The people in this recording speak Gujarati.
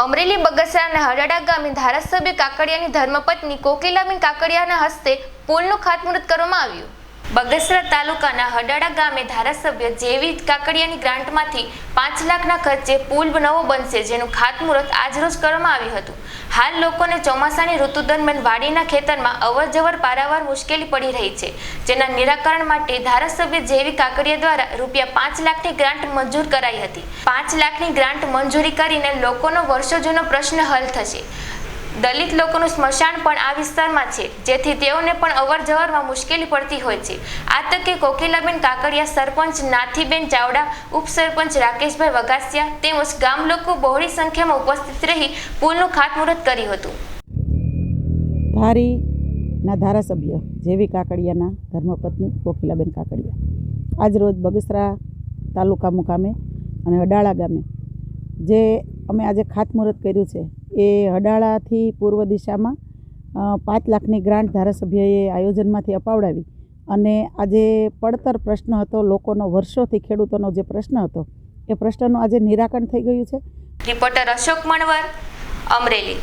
અમરેલી બગસરાના હડાડા ગામે ધારાસભ્ય કાકડિયાની ધર્મપત્ની કોકિલાબેન કાકડિયાના હસ્તે પુલનું ખાતમુહૂર્ત કરવામાં આવ્યું. બગસરા તાલુકાના હડાડા ગામે ધારાસભ્ય જેવી કાકડિયાની ગ્રાન્ટમાંથી પાંચ લાખના ખર્ચે પુલ નવો બનશે જેનું ખાતમુહૂર્ત આજરોજ કરવામાં આવ્યું હતું. હાલ લોકોને ચોમાસાની ઋતુ દરમિયાન વાડીના ખેતરમાં અવરજવર પારાવાર મુશ્કેલી પડી રહી છે. જેના નિરાકરણ માટે ધારાસભ્ય જેવી કાકડિયા દ્વારા રૂપિયા પાંચ લાખની ગ્રાન્ટ મંજૂર કરાઈ હતી. પાંચ લાખની ગ્રાન્ટ મંજૂરી કરીને લોકોનો વર્ષો જૂનો પ્રશ્ન હલ થશે. દલિત લોકોનું સ્મશાન પણ આ વિસ્તારમાં છે, જેથી તેઓને પણ અવર જવરમાં મુશ્કેલી પડતી હોય છે. આ તકે કોકિલાબેન કાકડિયા, સરપંચ નાથીબેન ચાવડા, ઉપસરપંચ રાકેશભાઈ વઘાસિયા તેમજ ગામ લોકો બહોળી સંખ્યામાં ઉપસ્થિત રહી પુલનું ખાતમુહૂર્ત કર્યું હતું. ધારીના ધારાસભ્ય જેવી કાકડિયાના ધર્મપત્ની કોકિલાબેન કાકડિયા. આજ રોજ બગસરા તાલુકા મુકામે અને અડાળા ગામે જે અમે આજે ખાતમુહૂર્ત કર્યું છે એ હડાળાથી પૂર્વ દિશામાં પાંચ લાખની ગ્રાન્ટ ધારાસભ્યએ આયોજનમાંથી અપાવડાવી. અને આજે પડતર પ્રશ્ન હતો, લોકોનો વર્ષોથી ખેડૂતોનો જે પ્રશ્ન હતો, એ પ્રશ્નનું આજે નિરાકરણ થઈ ગયું છે. રિપોર્ટર અશોક મણવર, અમરેલી.